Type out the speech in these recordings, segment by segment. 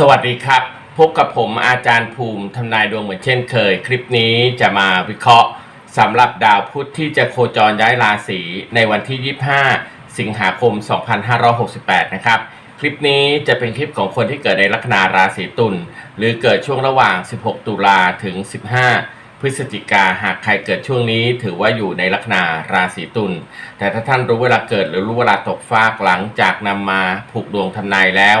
สวัสดีครับ พบกับผมอาจารย์ภูมิทำนายดวงเหมือนเช่นเคย คลิปนี้จะมาวิเคราะห์สำหรับดาวพุธที่จะโคจรย้ายราศีในวันที่ 25 สิงหาคม 2568 นะครับ คลิปนี้จะเป็นคลิปของคนที่เกิดในลัคนาราศีตุลหรือเกิดช่วงระหว่าง 16 ตุลาถึง 15 พฤศจิกาหากใครเกิดช่วงนี้ ถือว่าอยู่ในลัคนาราศีตุลแต่ถ้าท่านรู้เวลาเกิดหรือรู้เวลาตกฟากหลังจากนำมาผูกดวงทำนายแล้ว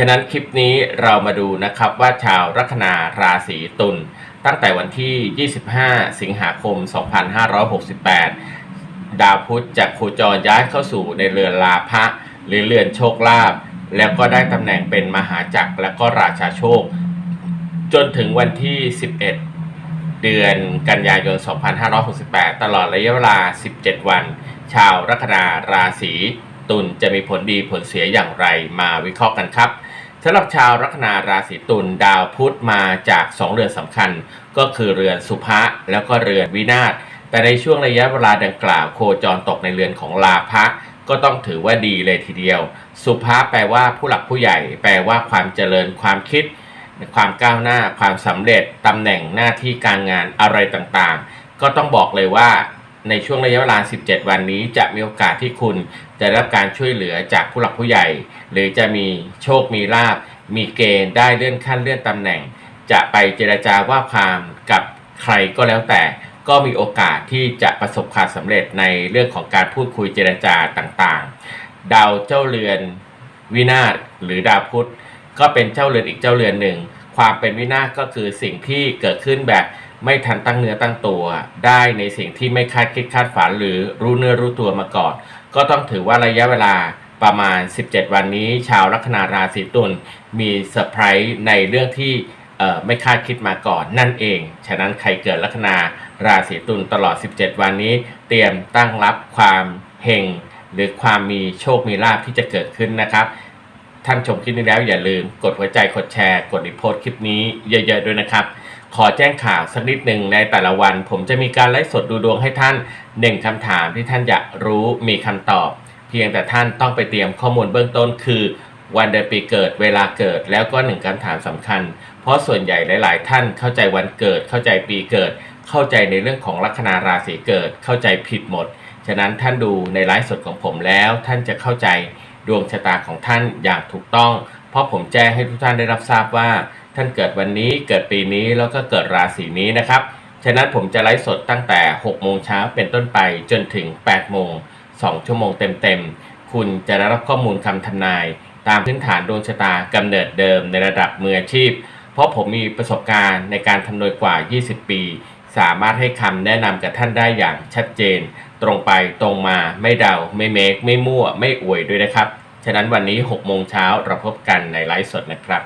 ฉะนั้นคลิปนี้เรามาดูนะครับว่าชาวลัคนาราศีตุลตั้งแต่วันที่ 25 สิงหาคม 2568 ดาวพุธจะโคจรย้ายเข้าสู่ในเรือนลาภะหรือเรือนโชคลาภแล้วก็ได้ตำแหน่งเป็นมหาจักรและก็ราชาโชค จนถึงวันที่ 11 เดือนกันยายน 2568 ตลอดระยะเวลา 17 วัน ชาวลัคนาราศีตุลจะมีผลดีผลเสียอย่างไรมาวิเคราะห์กันครับ สำหรับชาวลัคนาราศีตุลดาวพุธมาจาก 2 เรือนสำคัญ ก็คือเรือนสุภะแล้วก็เรือนวินาศแต่ในช่วงระยะเวลาดังกล่าวโคจรตกในเรือนของลาภะก็ต้องถือว่าดีเลยทีเดียว สุภะแปลว่าผู้หลักผู้ใหญ่ แปลว่าความเจริญความคิด ความก้าวหน้า ความสำเร็จตำแหน่งหน้าที่การงานอะไรต่างๆ ก็ต้องบอกเลยว่า ในช่วงระยะเวลา 17 วันนี้จะมีโอกาสที่คุณจะได้รับการช่วยเหลือจากผู้หลักผู้ใหญ่ หรือจะมีโชคมีลาบ มีเกณฑ์ได้เลื่อนขั้นเลื่อนตำแหน่ง จะไปเจรจาว่าความกับใครก็แล้วแต่ ก็มีโอกาสที่จะประสบความสำเร็จในเรื่องของการพูดคุยเจรจาต่างๆ ดาวเจ้าเรือนวินาศหรือดาวพุธก็เป็นเจ้าเรือนอีกเจ้าเรือนหนึ่ง ความเป็นวินาศก็คือสิ่งที่เกิดขึ้นแบบ ไม่ทันตั้งเนื้อตั้งตัวได้ในสิ่งที่ไม่คาดคิดคาดฝันหรือรู้เนื้อรู้ตัวมาก่อน ก็ต้องถือว่าระยะเวลาประมาณ 17 วันนี้ ชาวลัคนาราศีตุลมีเซอร์ไพรส์ในเรื่องที่ไม่คาดคิดมาก่อนนั่นเอง ฉะนั้นใครเกิดลัคนาราศีตุลตลอด 17 วันนี้ เตรียมตั้งรับความเฮงหรือความมีโชคมีลาภที่จะเกิดขึ้นนะครับ ท่านชมคลิปนี้แล้วอย่าลืมกดหัวใจกดแชร์ กดรีโพสต์คลิปนี้เยอะๆด้วยนะครับ ขอแจ้งข่าวสักนิดหนึ่งในแต่ละวัน ผมจะมีการไลฟ์สดดูดวงให้ท่านหนึ่งคำถามที่ท่านอยากรู้มีคำตอบ เพียงแต่ท่านต้องไปเตรียมข้อมูลเบื้องต้นคือวันเดือนปีเกิดเวลาเกิดแล้วก็หนึ่งคำถามสำคัญ เพราะส่วนใหญ่หลาย ๆ ท่านเข้าใจวันเกิด เข้าใจปีเกิด เข้าใจในเรื่องของลัคนาราศีเกิด เข้าใจผิดหมด ฉะนั้นท่านดูในไลฟ์สดของผมแล้วท่านจะเข้าใจดวงชะตาของท่านอย่างถูกต้อง เพราะผมแจ้งให้ทุกท่านได้รับทราบว่า ท่านเกิดวันนี้เกิดปีนี้แล้วก็เกิดราศีนี้นะครับ ฉะนั้นผมจะไลฟ์สดตั้งแต่ 6 โมงเช้าเป็นต้นไปจนถึง 8 โมง 2 ชั่วโมงเต็มๆ คุณจะได้รับข้อมูลคำทำนาย ตามพื้นฐานดวงชะตากำเนิดเดิมในระดับมืออาชีพ เพราะผมมีประสบการณ์ในการทำนายกว่า 20 ปี สามารถให้คำแนะนำกับท่านได้อย่างชัดเจน ตรงไปตรงมาไม่เดาไม่เมคไม่มั่ว ไม่อวยด้วยนะครับ ฉะนั้นวันนี้ 6 โมงเช้าเราพบกันในไลฟ์สดนะครับ